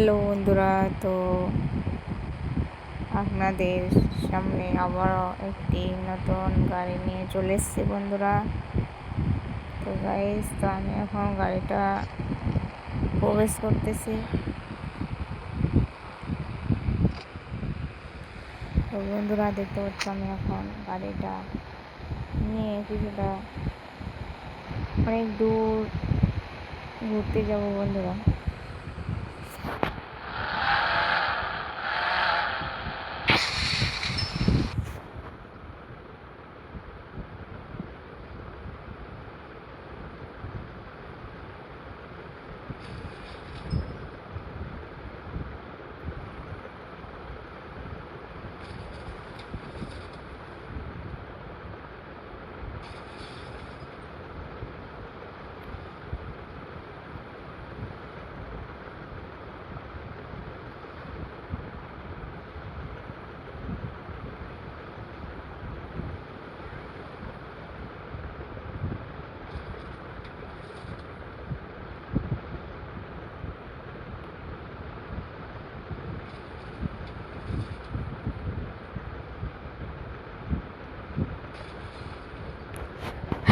Hello বন্ধুরা, তো আপনাদের সামনে আবারও একটি নতুন গাড়ি নিয়ে চলে এসেছি বন্ধুরা। তো গাইজ তো আমি এখন গাড়িটা প্রবেশ করতেছি। তো বন্ধুরা, দেখতে পাচ্ছ আমি এখন গাড়িটা নিয়ে কিছুটা অনেক দূর ঘুরতে যাব বন্ধুরা।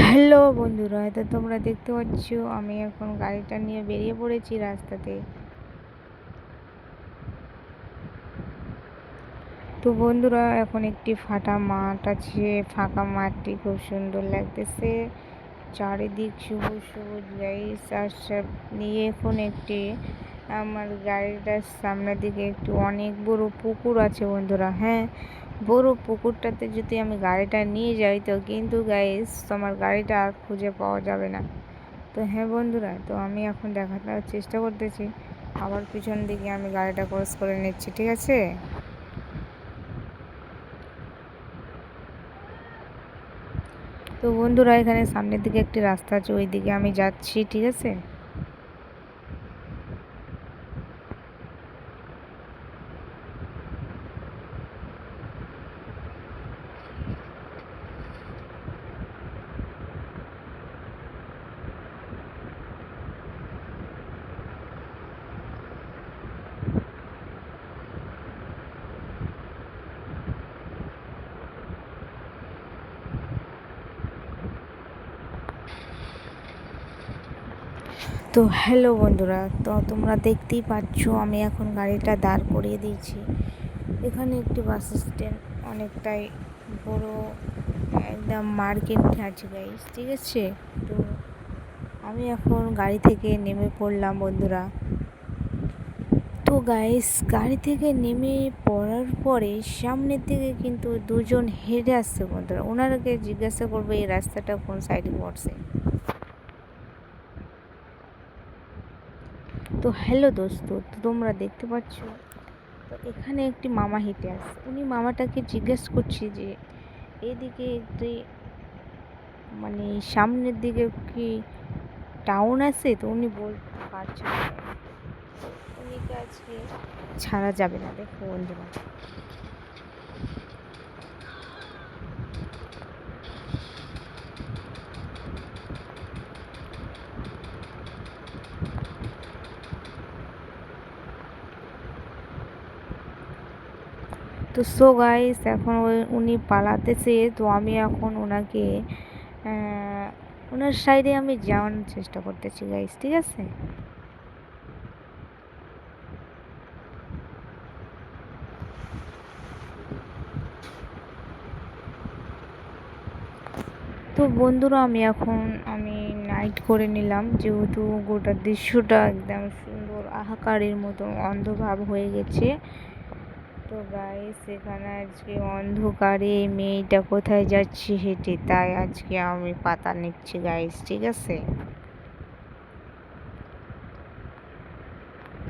হ্যালো বন্ধুরা, তো তোমরা দেখতে পাচ্ছ আমি এখন গাড়িটা নিয়ে বেরিয়ে পড়েছি রাস্তাতে। তো বন্ধুরা, এখন একটি ফাটা মাঠ আছে। ফাঁকা মাঠটি খুব সুন্দর লাগতেছে। চারিদিক সবুজ সবুজ গাইস আর সব নিয়ে এখন একটি, আমার গাড়িটার সামনের দিকে একটু অনেক বড় পুকুর আছে বন্ধুরা হ্যাঁ। বড় পুকুরটাতে যদি আমি গাড়িটা নিয়ে যাই, তো কিন্তু গাইস তোমার গাড়িটা আর খুঁজে পাওয়া যাবে না। তো হ্যাঁ বন্ধুরা, তো আমি এখন দেখার চেষ্টা করতেছি। আবার পিছন দিকে আমি গাড়িটা ক্রস করে নিচ্ছি, ঠিক আছে? তো বন্ধুরা, এখানে সামনের দিকে একটি রাস্তা আছে ওই দিকে আমি যাচ্ছি, ঠিক আছে? তো হ্যালো বন্ধুরা, তো তোমরা দেখতেই পাচ্ছ আমি এখন গাড়িটা দাঁড় করিয়ে দিয়েছি। এখানে একটি বাস স্ট্যান্ড অনেকটাই বড়, একদম মার্কেট আছে গাইস ঠিক আছে? তো আমি এখন গাড়ি থেকে নেমে পড়লাম বন্ধুরা। তো গাইস গাড়ি থেকে নেমে পড়ার পরে সামনের দিকে কিন্তু দুজন হেঁটে আসছে বন্ধুরা। ওনারাকে জিজ্ঞাসা করবে এই রাস্তাটা কোন সাইডে পড়ছে। তো হ্যালো দোস্ত, তো তোমরা দেখতে পাচ্ছ? তো এখানে একটি মামা হেঁটে আসছে। উনি মামাটাকে জিজ্ঞেস করছি যে, এদিকে একটি মানে সামনের দিকে কি টাউন আছে? তো উনি বলতে পারছেন উনিকে আজকে ছাড়া যাবে না। দেখো বন্ধুরা তো সো গাইস এখন উনি পালাতেছে, তো আমি এখন ওনাকে ওনার সাইডে আমি যাওয়ার চেষ্টা করতেছি গাইস ঠিক আছে? তো বন্ধুরা, আমি এখন, আমি নাইট করে নিলাম, যেহেতু গোটা দৃশ্যটা একদম সুন্দর, আহাকারের মতো অন্ধভাব হয়ে গেছে। তো গাইস এখানে আজকে অন্ধকারে মেয়েটা কোথায় যাচ্ছে হেঁটে তাই আজকে আমি পাতা নিচ্ছি গাইস ঠিক আছে?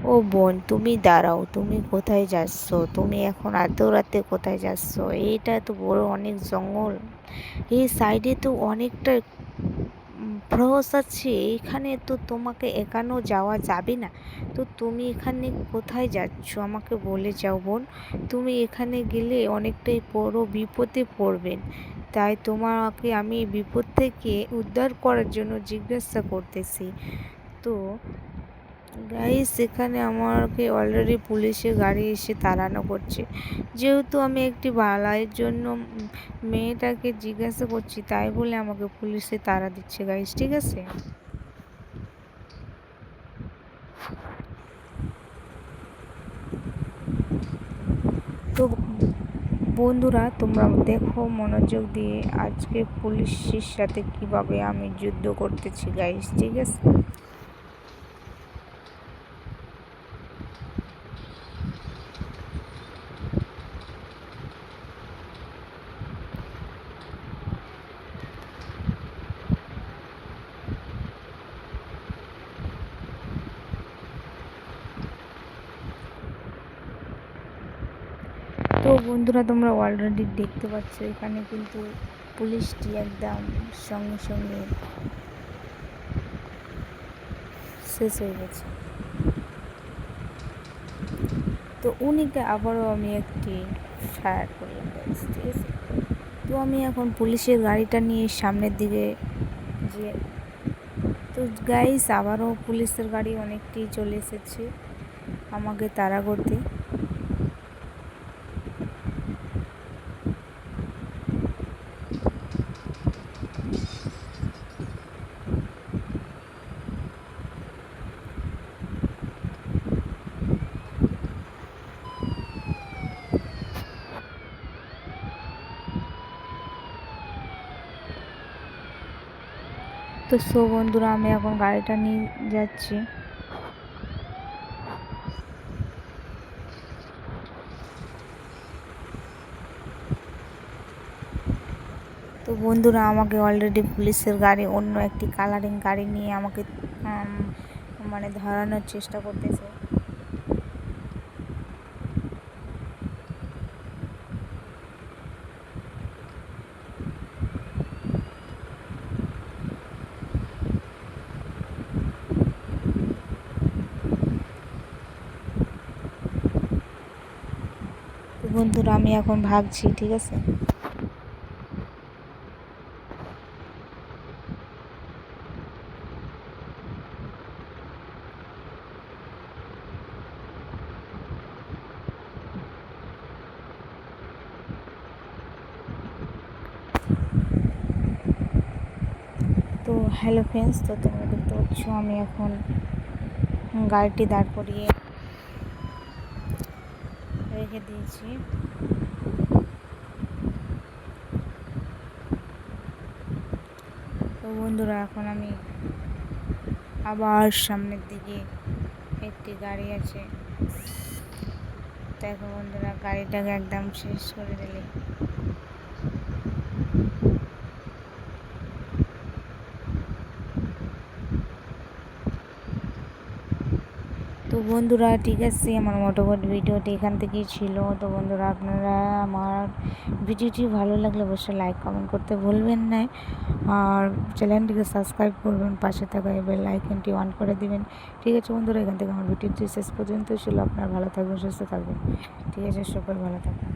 ও বোন, তুমি দাঁড়াও, তুমি কোথায় যাচ্ছ? তুমি এখন এত রাতে কোথায় যাচ্ছ? এইটা তো বড় অনেক জঙ্গল। এই সাইডে তো অনেকটা প্রহস আছে, এখানে তো তোমাকে একানো যাওয়া যাবে না। তো তুমি এখানে কোথায় যাচ্ছ? আমাকে বলে যাও বোন। তুমি এখানে গেলে অনেকটাই বড় বিপদে পড়বেন। তাই তোমাকে আমি বিপদ থেকে উদ্ধার করার জন্য জিজ্ঞাসা করতেছি। তো গাইস এখানে আমাকে অলরেডি পুলিশের গাড়ি এসে তাড়ানো করছে। যেহেতু আমি একটি বালাইয়ের জন্য মেয়েটাকে জিজ্ঞাসা করছি, তাই বলে আমাকে পুলিশে তাড়া দিচ্ছে গাইস ঠিক আছে? তো বন্ধুরা, তোমরা দেখো মনোযোগ দিয়ে আজকে পুলিশের সাথে কীভাবে আমি যুদ্ধ করতেছি গাইস ঠিক আছে? বন্ধুরা, তোমরা অলরেডি দেখতে পাচ্ছ, এখানে কিন্তু পুলিশটি একদম সঙ্গে সঙ্গে শেষ হয়ে গেছে। তো উনিকে আবারও আমি একটি ফায়ার করলাম ঠিক আছে? তো আমি এখন পুলিশের গাড়িটা নিয়ে সামনের দিকে যে, তো গাইস আবারও পুলিশের গাড়ি অনেকটি চলে এসেছে আমাকে তাড়া করতে। তো সো বন্ধুরা, আমি এখন গাড়িটা নিয়ে যাচ্ছি। তো বন্ধুরা, আমাকে অলরেডি পুলিশের গাড়ি, অন্য একটি কালারিং গাড়ি নিয়ে আমাকে মানে ধরানোর চেষ্টা করতেছে। বন্ধুরা, আমি এখন ভাগছি, ঠিক আছে? তো হ্যালো ফ্রেন্ডস তো তোমরা দেখতে পাচ্ছ, আমি এখন গাড়িটি দাঁড় করিয়ে রেখে দিয়েছি। তো বন্ধুরা, এখন আমি আবার সামনের দিকে একটি গাড়ি আছে। দেখো বন্ধুরা, গাড়িটাকে একদম শেষ করে দিলে। বন্ধুরা, ঠিক আছে, আমার মোটামুটি ভিডিওটি এখান থেকেই ছিল। তো বন্ধুরা, আপনারা আমার ভিডিওটি ভালো লাগলে অবশ্যই লাইক কমেন্ট করতে ভুলবেন না। আর চ্যানেলটিকে সাবস্ক্রাইব করবেন, পাশে থাকা বেল আইকনটি অন করে দেবেন। ঠিক আছে বন্ধুরা, এখান থেকে আমার ভিডিওটি শেষ পর্যন্ত ছিল। আপনারা ভালো থাকবেন, সুস্থ থাকবেন। ঠিক আছে, সকল ভালো থাকবেন।